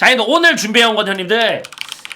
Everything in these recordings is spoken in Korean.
자, 근데 오늘 준비해온 건 형님들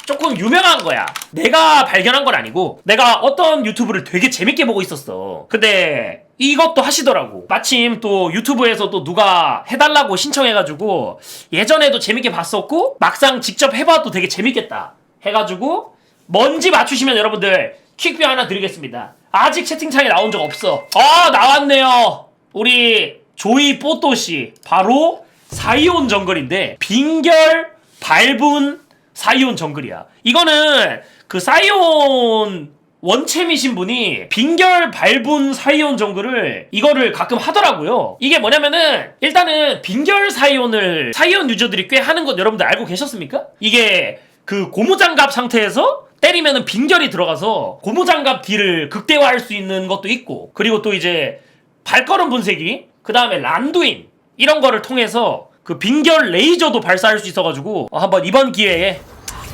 조금 유명한 거야. 내가 발견한 건 아니고 내가 어떤 유튜브를 되게 재밌게 보고 있었어. 근데 이것도 하시더라고. 마침 또 유튜브에서 또 누가 해달라고 신청해가지고 예전에도 재밌게 봤었고 막상 직접 해봐도 되게 재밌겠다 해가지고 뭔지 맞추시면 여러분들 퀵뷰 하나 드리겠습니다. 아직 채팅창에 나온 적 없어. 아 나왔네요. 우리 조이 뽀또 씨 바로 사이온 정글인데 빙결 밟은 사이온 정글이야. 이거는 그 사이온 원챔이신 분이 빙결 밟은 사이온 정글을 이거를 가끔 하더라고요. 이게 뭐냐면은 일단은 빙결 사이온을 사이온 유저들이 꽤 하는 것 여러분들 알고 계셨습니까? 이게 그 고무장갑 상태에서 때리면은 빙결이 들어가서 고무장갑 딜을 극대화할 수 있는 것도 있고 그리고 또 이제 발걸음 분쇄기 그 다음에 란두인 이런 거를 통해서 그 빙결 레이저도 발사할 수 있어가지고 어, 한번 이번 기회에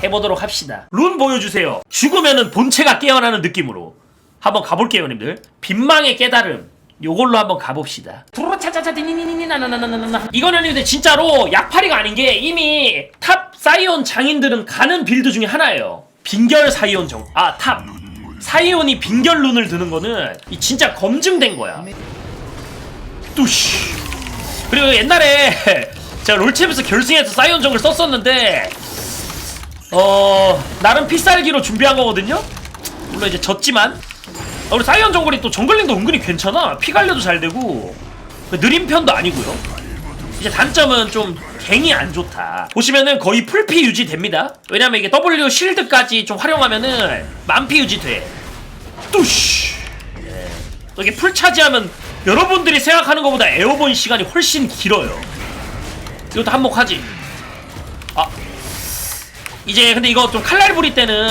해보도록 합시다. 룬 보여주세요. 죽으면은 본체가 깨어나는 느낌으로 한번 가볼게요, 님들. 빈망의 깨달음. 요걸로 한번 가봅시다. 두루차차차디니니니나나나나나. 이거는 근데 진짜로 약팔이가 아닌 게 이미 탑 사이온 장인들은 가는 빌드 중에 하나예요. 빙결 사이온 정. 아, 탑. 사이온이 빙결 룬을 드는 거는 이 진짜 검증된 거야. 뚜시. 그리고 옛날에 제가 롤챔에서 결승에서 사이온 정글 썼었는데 어 나름 피살기로 준비한 거거든요. 물론 이제 졌지만 어, 우리 사이언 정글이 또 정글링도 은근히 괜찮아. 피 관리도 잘 되고 느린 편도 아니고요. 이제 단점은 좀 갱이 안 좋다. 보시면은 거의 풀피 유지됩니다. 왜냐면 이게 W 실드까지 좀 활용하면은 만피 유지돼. 뚜시. 예. 또 이게 풀 차지하면 여러분들이 생각하는 것보다 에어본 시간이 훨씬 길어요. 이것도 한몫하지. 아. 이제 근데 이거 좀 칼날 부리 때는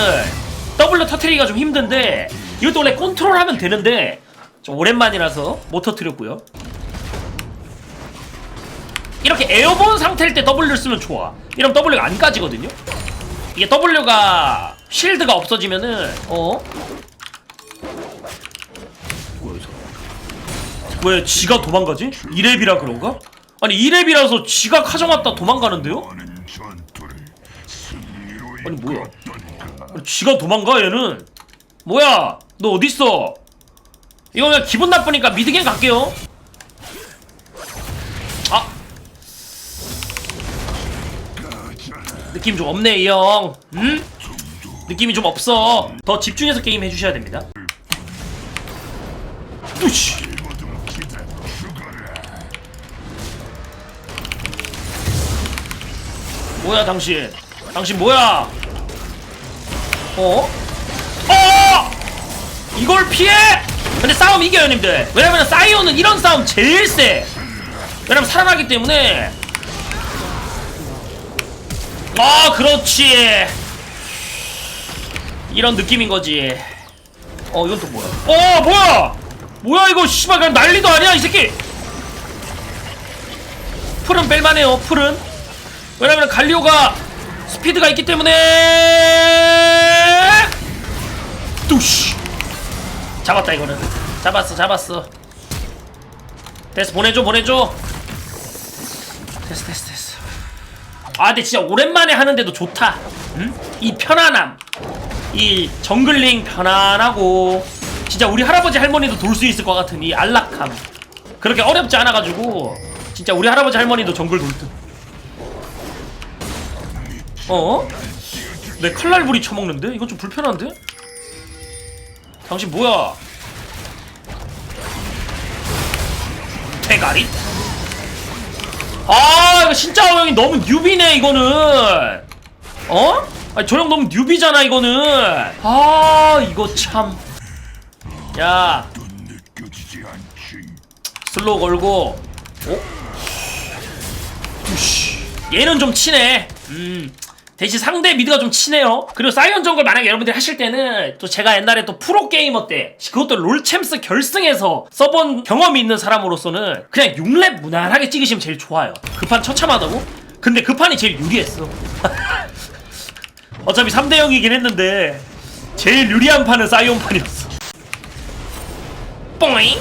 W 터트리기가 좀 힘든데 이것도 원래 컨트롤하면 되는데 좀 오랜만이라서 못 터트렸고요. 이렇게 에어본 상태일 때 W를 쓰면 좋아. 이러면 W가 안 까지거든요. 이게 W가 쉴드가 없어지면은 어? 뭐야 이거? 왜 지가 도망가지? 2렙이라 그런가? 아니 2렙이라서 지가 가져갔다 도망가는데요? 아니 뭐야? 아니, 지가 도망가 얘는? 뭐야? 너 어딨어? 이거 그냥 기분 나쁘니까 미드갱 갈게요. 아! 느낌 좀 없네 이형. 응? 느낌이 좀 없어. 더 집중해서 게임 해주셔야 됩니다. 으씨 뭐야 당신? 당신 뭐야? 어? 어! 이걸 피해? 근데 싸움 이겨요 님들. 왜냐면 사이오는 이런 싸움 제일 세. 왜냐면 살아나기 때문에. 아 그렇지. 이런 느낌인 거지. 어 이건 또 뭐야? 어 뭐야? 뭐야 이거 씨발 그냥 난리도 아니야 이 새끼. 풀은 뺄만해요 풀은 왜냐면 갈리오가 스피드가 있기 때문에. 뚜시. 잡았다 이거는. 잡았어 잡았어. 됐어 보내줘 보내줘. 됐어 됐어 됐어. 아 근데 진짜 오랜만에 하는데도 좋다. 응? 이 편안함. 이 정글링 편안하고. 진짜 우리 할아버지 할머니도 돌 수 있을 것 같은 이 안락함. 그렇게 어렵지 않아가지고 진짜 우리 할아버지 할머니도 정글 돌듯 어? 내 칼날부리 쳐먹는데? 이건 좀 불편한데? 당신 뭐야? 대가리? 아 이거 진짜 형이 너무 뉴비네 이거는 어? 아니 저 형 너무 뉴비잖아 이거는 아 이거 참야 슬로우 걸고 어? 우씨 얘는 좀 치네 음 대신 상대 미드가 좀 치네요. 그리고 사이언 정글 만약에 여러분들이 하실 때는 또 제가 옛날에 또 프로게이머 때 그것도 롤챔스 결승에서 써본 경험이 있는 사람으로서는 그냥 6렙 무난하게 찍으시면 제일 좋아요. 급한 처참하다고? 근데 급한이 제일 유리했어. 어차피 3대 0이긴 했는데 제일 유리한 판은 사이온 판이었어. 뽕잉!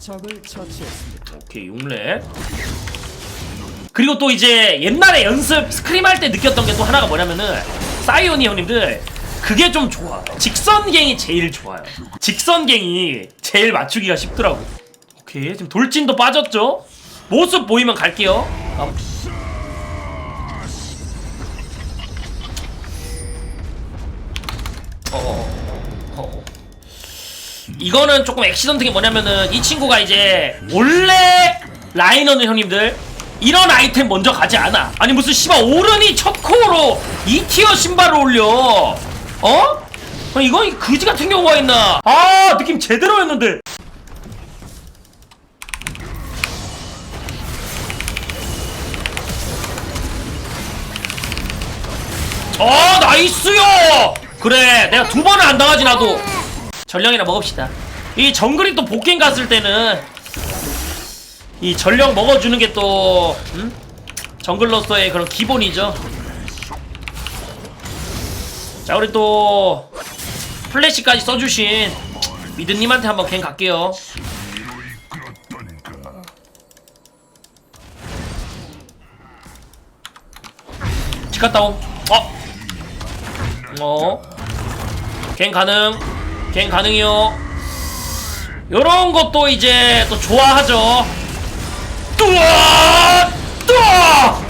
적을 처치했습니다. 오케이 6렙 그리고 또 이제 옛날에 연습 스크림 할 때 느꼈던 게 또 하나가 뭐냐면은 사이온이 형님들 그게 좀 좋아. 직선갱이 제일 좋아요. 직선갱이 제일 맞추기가 쉽더라고. 오케이 지금 돌진도 빠졌죠. 모습 보이면 갈게요. 아. 이거는 조금 액시던트 게 뭐냐면은 이 친구가 이제 원래 라이너는 형님들 이런 아이템 먼저 가지 않아. 아니 무슨 씨발 오른이 첫 코어로 2티어 신발을 올려. 어? 아니 이건 그지 같은 경우가 있나? 아 느낌 제대로였는데. 어 나이스요. 그래 내가 두 번은 안 당하지 나도. 전령이나 먹읍시다. 이 정글이 또 복갱 갔을 때는 이 전령 먹어주는 게또 음? 정글로서의 그런 기본이죠. 자 우리 또 플래시까지 써주신 미드님한테 한번 갱 갈게요. 집 갔다 옴. 어? 어? 갱 가능. 갱 가능이요. 요런 것도 이제 또 좋아하죠. 뚜아! 뚜아!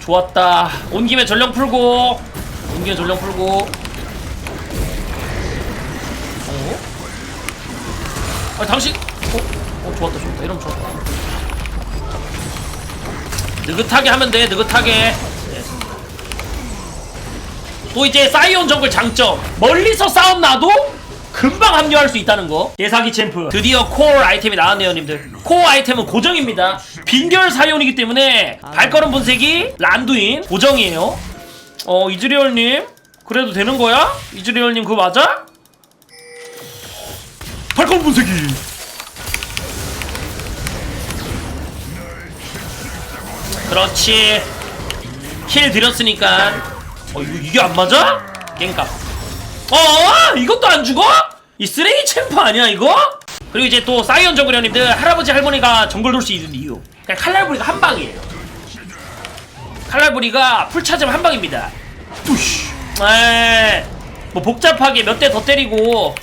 좋았다. 온 김에 전령 풀고. 온 김에 전령 풀고. 어? 아, 당신. 어? 어, 좋았다, 좋았다. 이러면 좋았다. 느긋하게 하면 돼, 느긋하게. 네. 또 이제 사이온 정글 장점. 멀리서 싸움 나도 금방 합류할 수 있다는 거. 예사기 챔프. 드디어 코어 아이템이 나왔네요, 님들. 코어 아이템은 고정입니다. 빈결 사이온이기 때문에 발걸음 분쇄기, 란두인 고정이에요. 어, 이즈리얼님. 그래도 되는 거야? 이즈리얼님 그거 맞아? 발걸음 분쇄기. 그렇지. 힐 드렸으니까. 어, 이거, 이게 안 맞아? 갱값. 어? 이것도 안 죽어? 이 쓰레기 챔프 아니야 이거? 그리고 이제 또 사이언 정글 형님들 할아버지 할머니가 정글 돌 수 있는 이유. 그냥 칼날부리가 한 방이에요. 칼날부리가 풀 찾으면 한 방입니다. 뚜시 에이 뭐 복잡하게 몇 대 더 때리고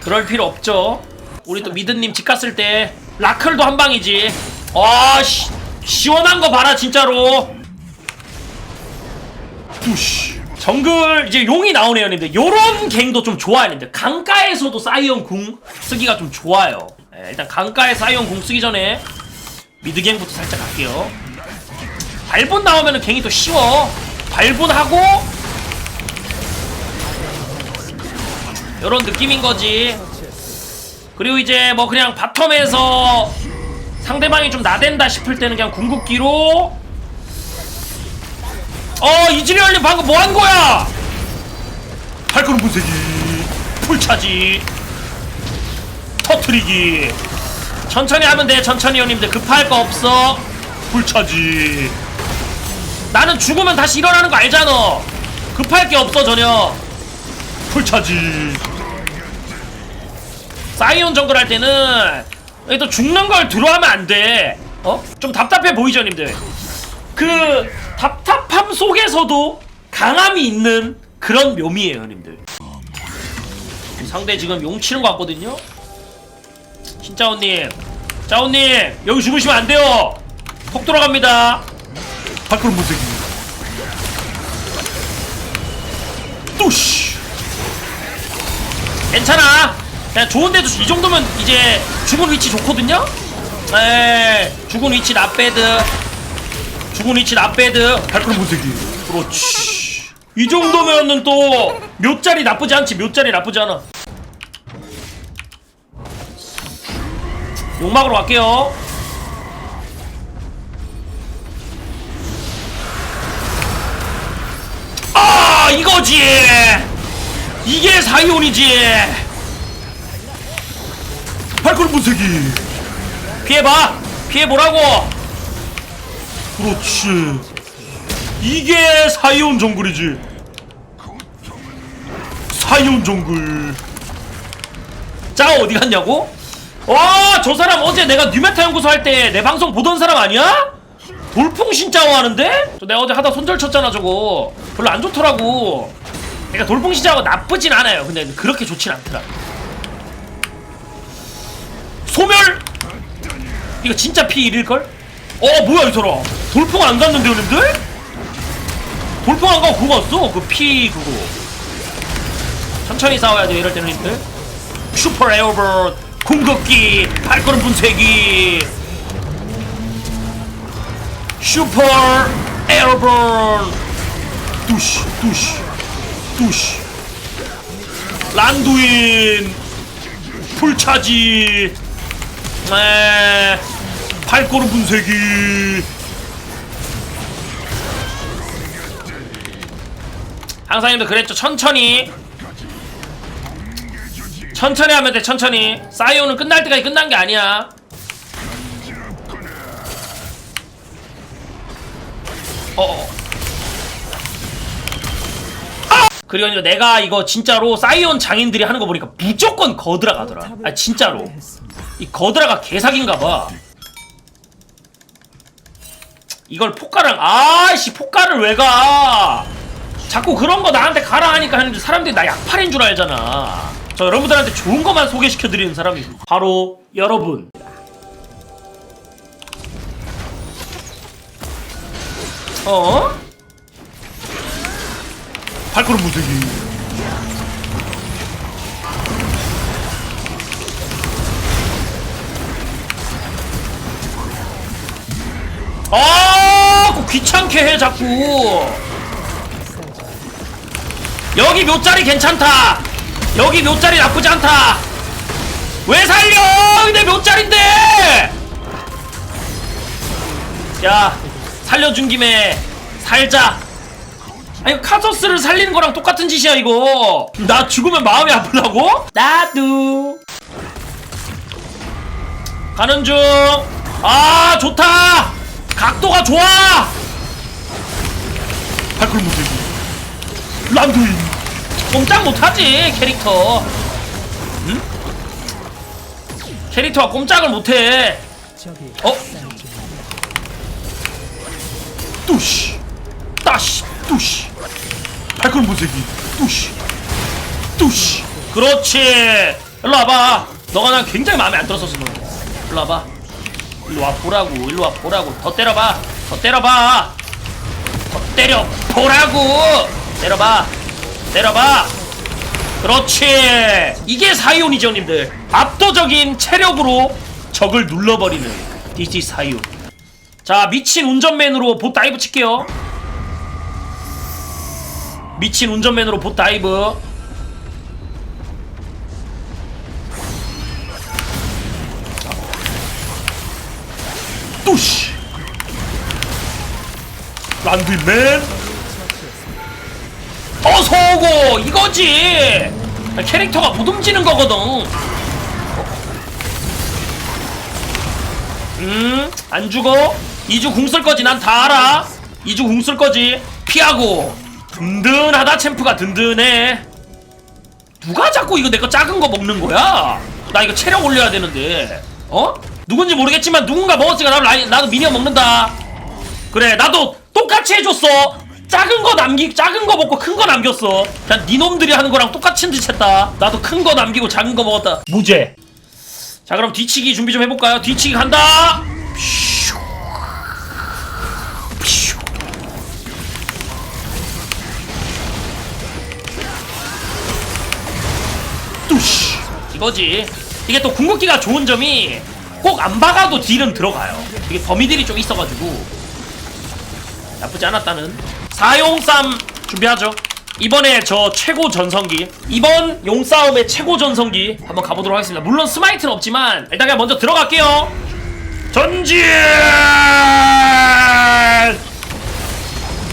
그럴 필요 없죠. 우리 또 미드님 집 갔을 때 라클도 한 방이지. 아씨. 시원한 거 봐라 진짜로. 뚜시 정글 이제 용이 나오네요, 님들. 요런 갱도 좀 님들. 강가에서도 사이언 궁 쓰기가 좀 좋아요. 예, 일단 강가에 사이언 궁 쓰기 전에 미드 갱부터 살짝 갈게요. 발본 나오면은 갱이 또 쉬워. 발본하고 요런 느낌인 거지. 그리고 이제 뭐 그냥 바텀에서 상대방이 좀 나댄다 싶을 때는 그냥 궁극기로 어 이즈리 얼님 방금 뭐 한 거야? 발걸음 분쇄기 풀차지 터트리기. 천천히 하면 돼 천천히 형님들. 급할 거 없어. 풀차지. 나는 죽으면 다시 일어나는 거 알잖아. 급할 게 없어 전혀. 풀차지. 사이온 정글 할 때는 또 죽는 걸 들어하면 안돼. 어? 좀 답답해 보이죠 님들? 그 답답함 속에서도 강함이 있는 그런 묘미예요, 형님들. 상대 지금 용 치는 것 같거든요. 신짜오님, 짜오님 여기 죽으시면 안 돼요. 폭 돌아갑니다. 발걸음 무색이. 뚜시. 괜찮아. 그냥 좋은데도 이 정도면 이제 죽은 위치 좋거든요. 에 죽은 위치 나배드. 죽은 위치 나배드. 발걸음 분쇄기. 그렇지. 이 정도면은 또 묘짜리 나쁘지 않지. 묘짜리 나쁘지 않아. 욕막으로 갈게요. 아 이거지. 이게 사이온이지. 발걸음 분쇄기. 피해봐. 피해보라고 그렇지. 이게 사이온 정글이지. 사이온 정글. 짜 어디 갔냐고? 와, 저 사람 어제 내가 뉴메타 연구소 할 때 내 방송 보던 사람 아니야? 돌풍 신짜오 하는데? 저 내가 어제 하다 손절 쳤잖아 저거 별로 안 좋더라고 그러니까 돌풍 신짜오가 나쁘진 않아요 근데 그렇게 좋진 않더라 소멸? 이거 진짜 피 1일걸? 어 뭐야 이 사람? 돌풍 안 갔는데 형님들? 돌풍 안 가고 그거 갔어? 그 피 그거. 천천히 싸워야 돼 이럴 때는 형님들. 슈퍼 에어본 궁극기 발걸음 분쇄기. 슈퍼 에어본 두시 두시 두시. 란두인 풀차지. 에 발걸음 분쇄기 항상 님들 그랬죠 천천히 천천히 하면 돼 천천히 사이오는 끝날 때까지 끝난 게 아니야 어. 아! 그리고 이제 내가 이거 진짜로 사이온 장인들이 하는 거 보니까 무조건 거드라 가더라. 아 진짜로. 이 거드라가 개사기인가 봐. 이걸 포카랑 아씨 포카를 왜 가? 자꾸 그런 거 나한테 가라 하니까 하는데 사람들이 나 약팔인 줄 알잖아. 저 여러분들한테 좋은 것만 소개시켜 드리는 사람이 바로 여러분. 어? 발걸음 무대기 아, 그 귀찮게 해 자꾸. 여기 묘자리 괜찮다. 여기 묘자리 나쁘지 않다. 왜 살려? 근데 묘자리인데. 야, 살려준 김에 살자. 아니 카서스를 살리는 거랑 똑같은 짓이야 이거. 나 죽으면 마음이 아프다고? 나도. 가는 중. 아 좋다. 각도가 좋아. 발걸음 못되고. 란두인. 꼼짝 못하지 캐릭터. 응? 캐릭터가 꼼짝을 못해. 어? 뚜시 따시 뚜시 발걸음 보세기 뚜시 뚜시 그렇지 일로 와봐 너가 난 굉장히 마음에 안 들었었어 너 일로 와봐 일로 와 보라고 일로 와 보라고. 더 때려봐 더 때려봐. 더 때려 보라고. 때려봐 때려봐. 그렇지. 이게 사이온이죠 형님들 압도적인 체력으로 적을 눌러버리는 디지 사이온. 자 미친 운전맨으로 봇 다이브 칠게요. 미친 운전맨으로 봇 다이브 란드맨 어서 오고 이거지 캐릭터가 못 움직이는 거거든 음, 안 죽어. 이주 궁 쓸 거지. 난 다 알아. 이주 궁 쓸 거지. 피하고. 든든하다. 챔프가 든든해. 누가 자꾸 이거 내 거 작은 거 먹는 거야? 나 이거 체력 올려야 되는데. 어? 누군지 모르겠지만 누군가 먹었으니까 나도, 라인, 나도 미니언 먹는다. 그래, 나도 똑같이 해줬어. 작은 거 남기, 작은 거 먹고 큰 거 남겼어. 그냥 니놈들이 하는 거랑 똑같은 짓 했다. 나도 큰 거 남기고 작은 거 먹었다. 무죄. 자 그럼 뒤치기 준비 좀 해볼까요? 뒤치기 간다. 뚜시 이거지. 이게 또 궁극기가 좋은 점이 꼭 안 박아도 딜은 들어가요. 이게 범위들이 좀 있어가지고 나쁘지 않았다는. 사용쌈 준비하죠. 이번에 저 최고 전성기 이번 용싸움의 최고 전성기 한번 가보도록 하겠습니다. 물론 스마이트는 없지만 일단 그냥 먼저 들어갈게요. 전진!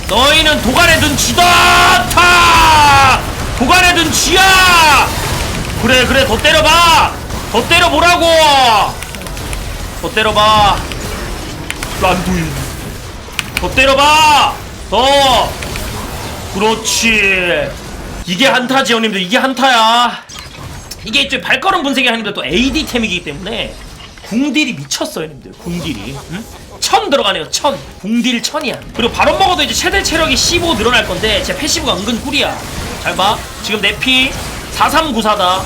너희는 도간에 든 쥐다 타! 도간에 든 쥐야! 그래 그래 더 때려봐! 더 때려보라고! 더 때려봐! 란두인 더 때려봐! 더! 그렇지. 이게 한타지 형님들. 이게 한타야. 이게 이제 발걸음 분쇄기 형님들 또 AD템이기 때문에 궁딜이 미쳤어요 형님들. 궁딜이. 응? 천 들어가네요 천. 궁딜 천이야. 그리고 바로 먹어도 이제 최대 체력이 15 늘어날 건데 제 패시브가 은근 꿀이야. 잘 봐. 지금 내 피 4394다.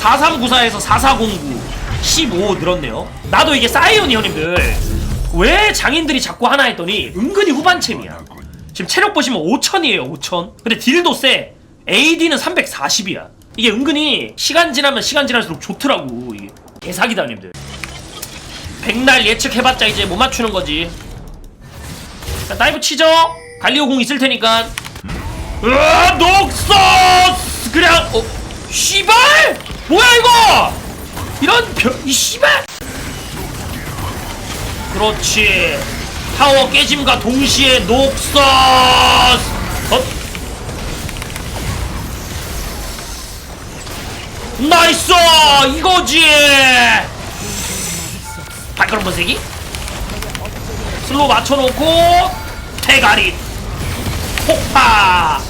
4394에서 4409 15 늘었네요. 나도 이게 사이온이 형님들 왜 장인들이 자꾸 하나 했더니 은근히 후반챔이야. 지금 체력 보시면 5000이에요 5000 근데 딜도 세. AD는 340이야. 이게 은근히 시간 지나면 시간 지날수록 좋더라고 이게. 개사기다 형님들. 백날 예측해봤자 이제 못 맞추는 거지. 자 다이브 치죠? 갈리오 공 있을 테니까. 으아 녹서스! 그냥 어 씨발! 뭐야 이거! 이런 벼 이 씨발 그렇지. 타워 깨짐과 동시에 녹서스. 어? 나이스! 이거지! 발걸음 번세기? 슬로우 맞춰놓고 대가리. 폭파.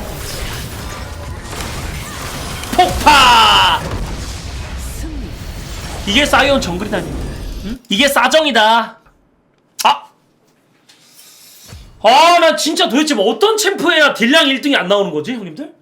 폭파. 이게 사이온 정글이다니 응? 이게 싸정이다 아! 아, 나 진짜 도대체 뭐 어떤 챔프해야 딜량 1등이 안 나오는 거지, 형님들?